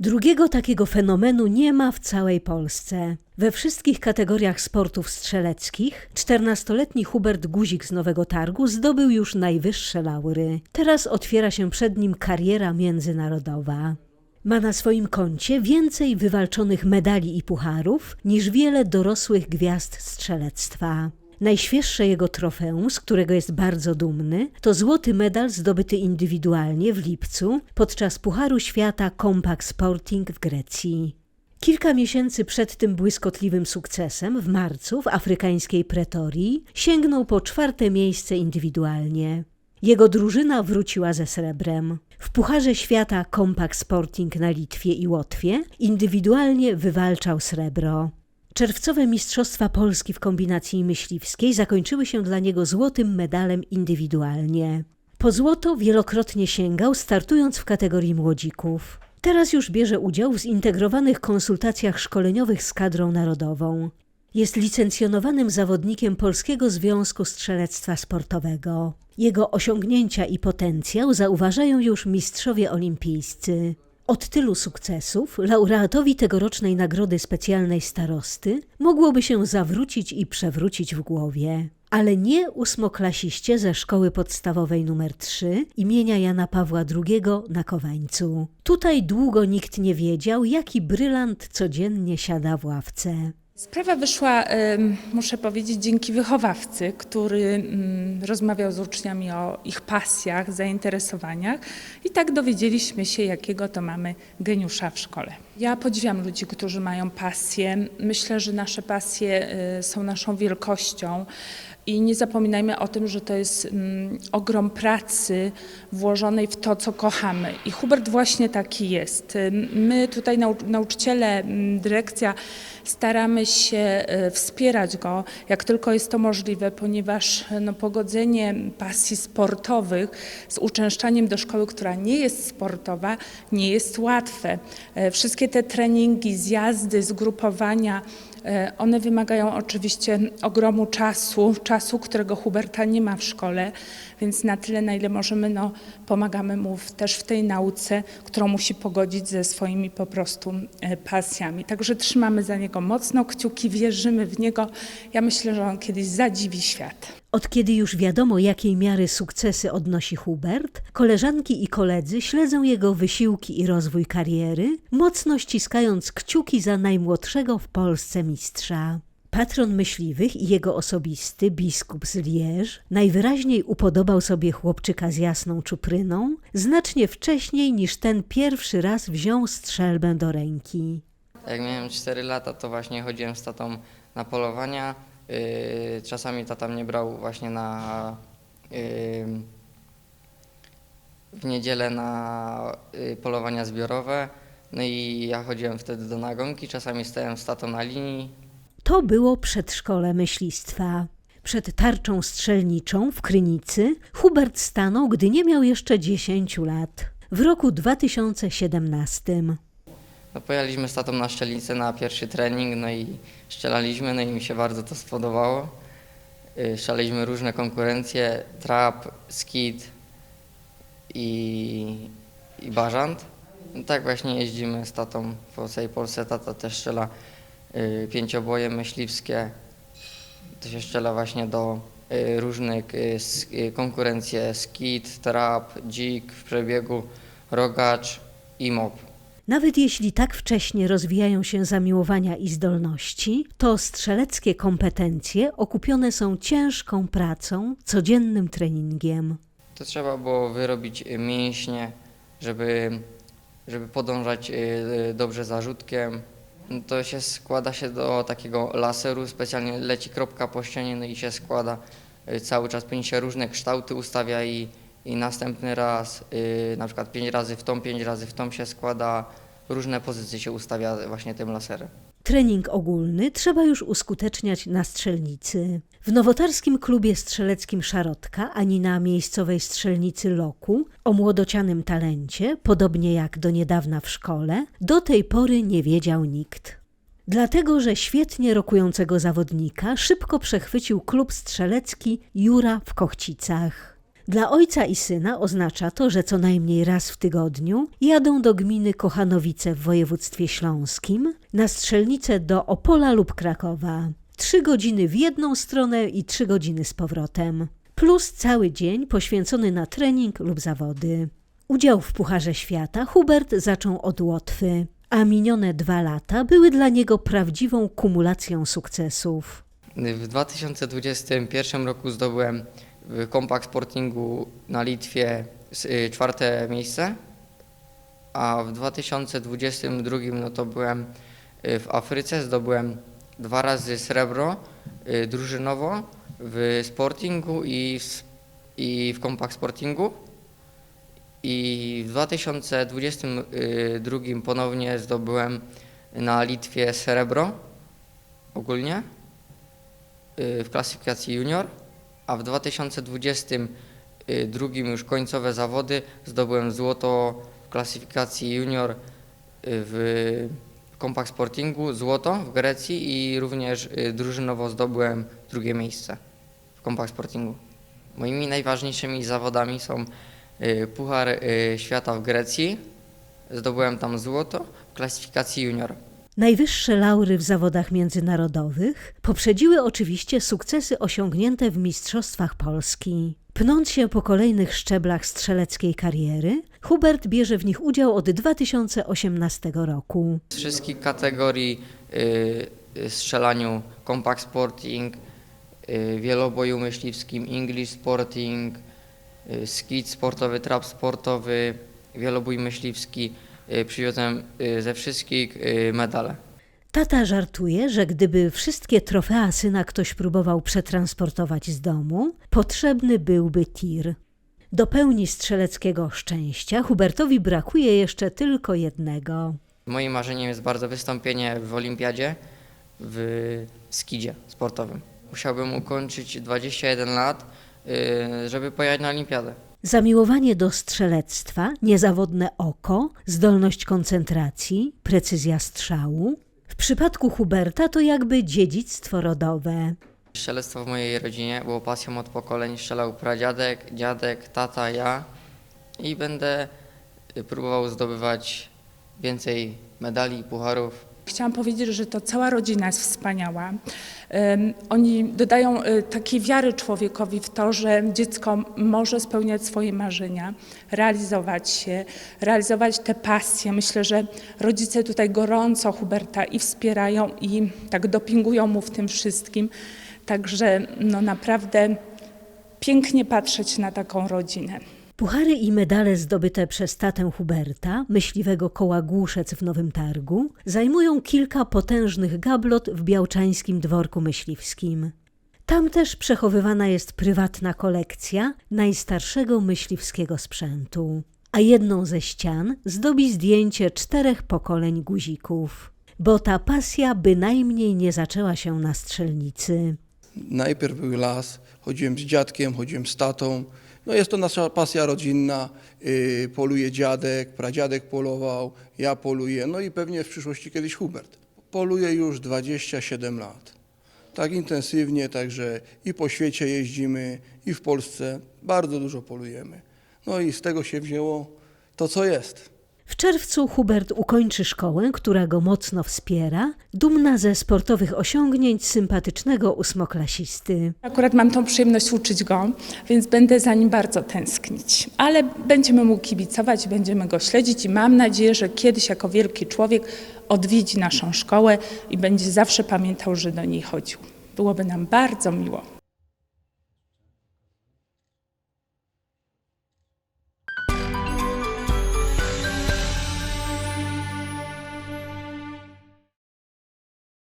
Drugiego takiego fenomenu nie ma w całej Polsce. We wszystkich kategoriach sportów strzeleckich 14-letni Hubert Guzik z Nowego Targu zdobył już najwyższe laury. Teraz otwiera się przed nim kariera międzynarodowa. Ma na swoim koncie więcej wywalczonych medali i pucharów niż wiele dorosłych gwiazd strzelectwa. Najświeższe jego trofeum, z którego jest bardzo dumny, to złoty medal zdobyty indywidualnie w lipcu podczas Pucharu Świata Compact Sporting w Grecji. Kilka miesięcy przed tym błyskotliwym sukcesem, w marcu w afrykańskiej Pretorii, sięgnął po czwarte miejsce indywidualnie. Jego drużyna wróciła ze srebrem. W Pucharze Świata Compact Sporting na Litwie i Łotwie indywidualnie wywalczał srebro. Czerwcowe Mistrzostwa Polski w kombinacji myśliwskiej zakończyły się dla niego złotym medalem indywidualnie. Po złoto wielokrotnie sięgał, startując w kategorii młodzików. Teraz już bierze udział w zintegrowanych konsultacjach szkoleniowych z kadrą narodową. Jest licencjonowanym zawodnikiem Polskiego Związku Strzelectwa Sportowego. Jego osiągnięcia i potencjał zauważają już mistrzowie olimpijscy. Od tylu sukcesów laureatowi tegorocznej Nagrody Specjalnej Starosty mogłoby się zawrócić i przewrócić w głowie. Ale nie ósmoklasiście ze szkoły podstawowej nr 3 imienia Jana Pawła II na Kowańcu. Tutaj długo nikt nie wiedział, jaki brylant codziennie siada w ławce. Sprawa wyszła, muszę powiedzieć, dzięki wychowawcy, który mm, rozmawiał z uczniami o ich pasjach, zainteresowaniach i tak dowiedzieliśmy się, jakiego to mamy geniusza w szkole. Ja podziwiam ludzi, którzy mają pasję. Myślę, że nasze pasje y, są naszą wielkością. I nie zapominajmy o tym, że to jest mm, ogrom pracy włożonej w to, co kochamy. I Hubert właśnie taki jest. Ym, My tutaj, nau- nauczyciele, mm, dyrekcja, staramy się y, wspierać go, jak tylko jest to możliwe, ponieważ no, pogodzenie pasji sportowych z uczęszczaniem do szkoły, która nie jest sportowa, nie jest łatwe. Wszystkie te treningi, zjazdy, zgrupowania, E, One wymagają oczywiście ogromu czasu, czasu, którego Huberta nie ma w szkole, więc na tyle, na ile możemy, no, pomagamy mu w, też w tej nauce, którą musi pogodzić ze swoimi po prostu e, pasjami. Także trzymamy za niego mocno kciuki, wierzymy w niego. Ja myślę, że on kiedyś zadziwi świat. Od kiedy już wiadomo, jakiej miary sukcesy odnosi Hubert, koleżanki i koledzy śledzą jego wysiłki i rozwój kariery, mocno ściskając kciuki za najmłodszego w Polsce mistrza. Patron myśliwych i jego osobisty, biskup z Liège, najwyraźniej upodobał sobie chłopczyka z jasną czupryną znacznie wcześniej niż ten pierwszy raz wziął strzelbę do ręki. Jak miałem 4 lata, to właśnie chodziłem z tatą na polowania. Yy, czasami tata mnie brał właśnie na yy, w niedzielę na yy, polowania zbiorowe. No i ja chodziłem wtedy do nagonki, czasami stałem z tatą na linii. To było przedszkole myślistwa. Przed tarczą strzelniczą w Krynicy Hubert stanął, gdy nie miał jeszcze 10 lat. W roku 2017. No, pojechaliśmy z tatą na szczelnicę na pierwszy trening, no i strzelaliśmy, no i mi się bardzo to spodobało. Yy, Strzelaliśmy różne konkurencje, trap, skid i, i bażant. No, tak właśnie jeździmy z tatą po całej Polsce. Tata też strzela yy, pięcioboje myśliwskie. To się strzela właśnie do yy, różnych s- yy, konkurencje skid, trap, dzik w przebiegu, rogacz i mop. Nawet jeśli tak wcześnie rozwijają się zamiłowania i zdolności, to strzeleckie kompetencje okupione są ciężką pracą, codziennym treningiem. To trzeba było wyrobić y, mięśnie, żeby, żeby podążać y, y, dobrze za rzutkiem. To się składa się do takiego laseru, specjalnie leci kropka po ścianie, no i się składa cały czas, później się różne kształty ustawia i, i następny raz, y, na przykład pięć razy w tą, pięć razy w tą się składa, różne pozycje się ustawia właśnie tym laserem. Trening ogólny trzeba już uskuteczniać na strzelnicy. W nowotarskim klubie strzeleckim Szarotka, ani na miejscowej strzelnicy Loku, o młodocianym talencie, podobnie jak do niedawna w szkole, do tej pory nie wiedział nikt. Dlatego, że świetnie rokującego zawodnika szybko przechwycił klub strzelecki Jura w Kochcicach. Dla ojca i syna oznacza to, że co najmniej raz w tygodniu jadą do gminy Kochanowice w województwie śląskim, na strzelnicę do Opola lub Krakowa. Trzy godziny w jedną stronę i trzy godziny z powrotem. Plus cały dzień poświęcony na trening lub zawody. Udział w Pucharze Świata Hubert zaczął od Łotwy, a minione dwa lata były dla niego prawdziwą kumulacją sukcesów. W 2021 roku zdobyłem w Compact Sportingu na Litwie y, czwarte miejsce, a w 2022 no to byłem y, w Afryce, zdobyłem dwa razy srebro y, drużynowo w Sportingu i w, i w Compact Sportingu. I w 2022 ponownie zdobyłem na Litwie srebro ogólnie w klasyfikacji junior, a w 2022 już końcowe zawody zdobyłem złoto w klasyfikacji junior y, w Compact Sportingu, złoto w Grecji i również y, drużynowo zdobyłem drugie miejsce w Compact Sportingu. Moimi najważniejszymi zawodami są y, Puchar y, Świata w Grecji, zdobyłem tam złoto w klasyfikacji junior. Najwyższe laury w zawodach międzynarodowych poprzedziły oczywiście sukcesy osiągnięte w Mistrzostwach Polski. Pnąc się po kolejnych szczeblach strzeleckiej kariery, Hubert bierze w nich udział od 2018 roku. Z wszystkich kategorii y, y, strzelaniu compact sporting, y, wieloboju myśliwskim, English sporting, y, skid sportowy, trap sportowy, wielobój myśliwski, przywiozłem y, ze wszystkich y, medale. Tata żartuje, że gdyby wszystkie trofea syna ktoś próbował przetransportować z domu, potrzebny byłby tir. Do pełni strzeleckiego szczęścia Hubertowi brakuje jeszcze tylko jednego. Moim marzeniem jest bardzo wystąpienie w olimpiadzie w skidzie sportowym. Musiałbym ukończyć 21 lat, y, żeby pojechać na olimpiadę. Zamiłowanie do strzelectwa, niezawodne oko, zdolność koncentracji, precyzja strzału. W przypadku Huberta to jakby dziedzictwo rodowe. Strzelectwo w mojej rodzinie było pasją od pokoleń. Strzelał pradziadek, dziadek, tata, ja i będę próbował zdobywać więcej medali, pucharów. Chciałam powiedzieć, że to cała rodzina jest wspaniała. Oni dodają e, takiej wiary człowiekowi w to, że dziecko może spełniać swoje marzenia, realizować się, realizować te pasje. Myślę, że rodzice tutaj gorąco Huberta i wspierają i tak dopingują mu w tym wszystkim. Także no naprawdę pięknie patrzeć na taką rodzinę. Puchary i medale zdobyte przez tatę Huberta, myśliwego koła Głuszec w Nowym Targu, zajmują kilka potężnych gablot w białczańskim dworku myśliwskim. Tam też przechowywana jest prywatna kolekcja najstarszego myśliwskiego sprzętu. A jedną ze ścian zdobi zdjęcie czterech pokoleń guzików. Bo ta pasja bynajmniej nie zaczęła się na strzelnicy. Najpierw był las, chodziłem z dziadkiem, chodziłem z tatą. No jest to nasza pasja rodzinna. Yy, poluje dziadek, pradziadek polował, ja poluję, no i pewnie w przyszłości kiedyś Hubert. Poluję już 27 lat. Tak intensywnie, także i po świecie jeździmy, i w Polsce bardzo dużo polujemy. No i z tego się wzięło to, co jest. W czerwcu Hubert ukończy szkołę, która go mocno wspiera, dumna ze sportowych osiągnięć sympatycznego ósmoklasisty. Akurat mam tą przyjemność uczyć go, więc będę za nim bardzo tęsknić. Ale będziemy mu kibicować, będziemy go śledzić i mam nadzieję, że kiedyś jako wielki człowiek odwiedzi naszą szkołę i będzie zawsze pamiętał, że do niej chodził. Byłoby nam bardzo miło.